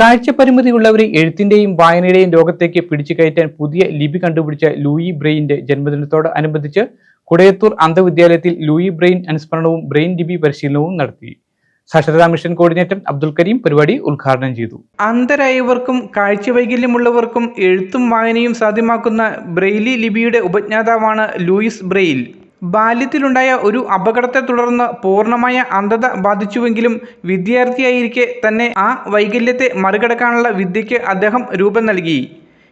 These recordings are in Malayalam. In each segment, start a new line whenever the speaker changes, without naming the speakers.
കാഴ്ചപരിമിതിയുള്ളവരെ എഴുത്തിന്റെയും വായനയുടെയും ലോകത്തേക്ക് പിടിച്ചു കയറ്റാൻ പുതിയ ലിപി കണ്ടുപിടിച്ച ലൂയി ബ്രെയിന്റെ ജന്മദിനത്തോട് അനുബന്ധിച്ച് കുടയത്തൂർ അന്ധവിദ്യാലയത്തിൽ ലൂയി ബ്രെയിൻ അനുസ്മരണവും ബ്രെയിൻ ലിപി പരിശീലനവും നടത്തി. സാക്ഷരതാ മിഷൻ കോർഡിനേറ്റർ അബ്ദുൽ കരീം പരിപാടി ഉദ്ഘാടനം ചെയ്തു.
അന്ധരായവർക്കും കാഴ്ചവൈകല്യമുള്ളവർക്കും എഴുത്തും വായനയും സാധ്യമാക്കുന്ന ബ്രെയിലി ലിപിയുടെ ഉപജ്ഞാതാവാണ് ലൂയിസ് ബ്രെയിൽ. ബാല്യത്തിലുണ്ടായ ഒരു അപകടത്തെ തുടർന്ന് പൂർണമായ അന്ധത ബാധിച്ചുവെങ്കിലും വിദ്യാർത്ഥിയായിരിക്കെ തന്നെ ആ വൈകല്യത്തെ മറികടക്കാനുള്ള വിദ്യയ്ക്ക് അദ്ദേഹം രൂപം നൽകി.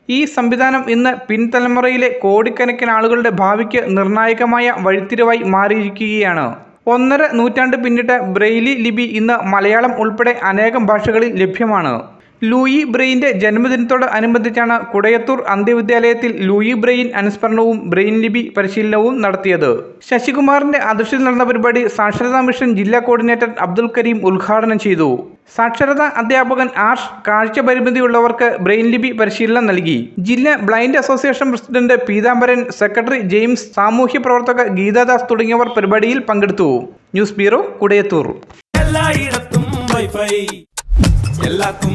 ഈ സംവിധാനം ഇന്ന് പിൻതലമുറയിലെ കോടിക്കണക്കിന് ആളുകളുടെ ഭാവിക്ക് നിർണായകമായ വഴിത്തിരിവായി മാറിയിരിക്കുകയാണ്. ഒന്നര നൂറ്റാണ്ട് പിന്നിട്ട ബ്രെയിലി ലിപി ഇന്ന് മലയാളം ഉൾപ്പെടെ അനേകം ഭാഷകളിൽ ലഭ്യമാണ്. ലൂയി ബ്രെയിന്റെ ജന്മദിനത്തോട് അനുബന്ധിച്ചാണ് കുടയത്തൂർ അന്ത്യവിദ്യാലയത്തിൽ ലൂയി ബ്രെയിൻ അനുസ്മരണവും ബ്രെയിൻ ലിപി പരിശീലനവും നടത്തിയത്. ശശികുമാറിന്റെ അധ്യക്ഷതയിൽ നടന്ന പരിപാടി സാക്ഷരതാ മിഷൻ ജില്ലാ കോർഡിനേറ്റർ അബ്ദുൽ കരീം ഉദ്ഘാടനം ചെയ്തു. സാക്ഷരതാ അധ്യാപകൻ ആർഷ് കാഴ്ച പരിമിതിയുള്ളവർക്ക് ബ്രെയിൻ ലിപി പരിശീലനം നൽകി. ജില്ലാ blind association president Peethambaran secretary James സാമൂഹ്യ പ്രവർത്തക ഗീതാദാസ് തുടങ്ങിയവർ പരിപാടിയിൽ പങ്കെടുത്തു. News bureau Kudayathoor.
വൈഫൈ. എല്ലാത്തും